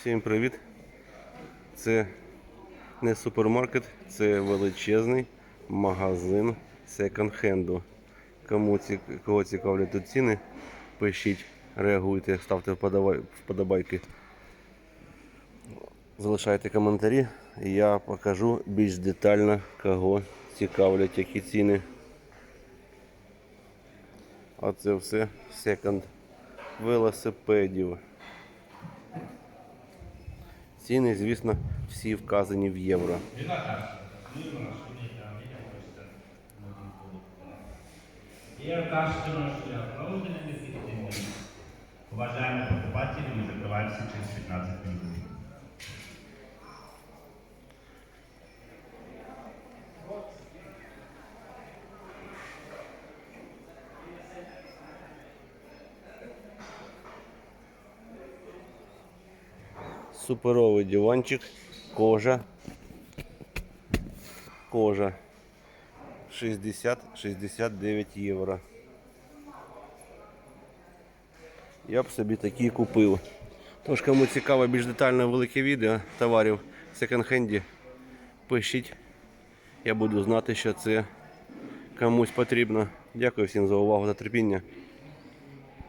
Всім привіт! Це не супермаркет, це величезний магазин секонд-хенду. Кому ці, кого цікавлять тут ціни, пишіть, реагуйте, ставте вподобайки. Залишайте коментарі, я покажу більш детально, кого цікавлять які ціни. А це все секонд велосипедів. Ціни, звісно, всі вказані в євро. Є вказано, що проведення не Уважаємо покупателі, ми закриваємося через 15 минут. Суперовий диванчик, кожа. Кожа. 60-69 євро. Я б собі такі купив. Тож, кому цікаво більш детальне велике відео товарів в секонд-хенді, пишіть. Я буду знати, що це комусь потрібно. Дякую всім за увагу та терпіння.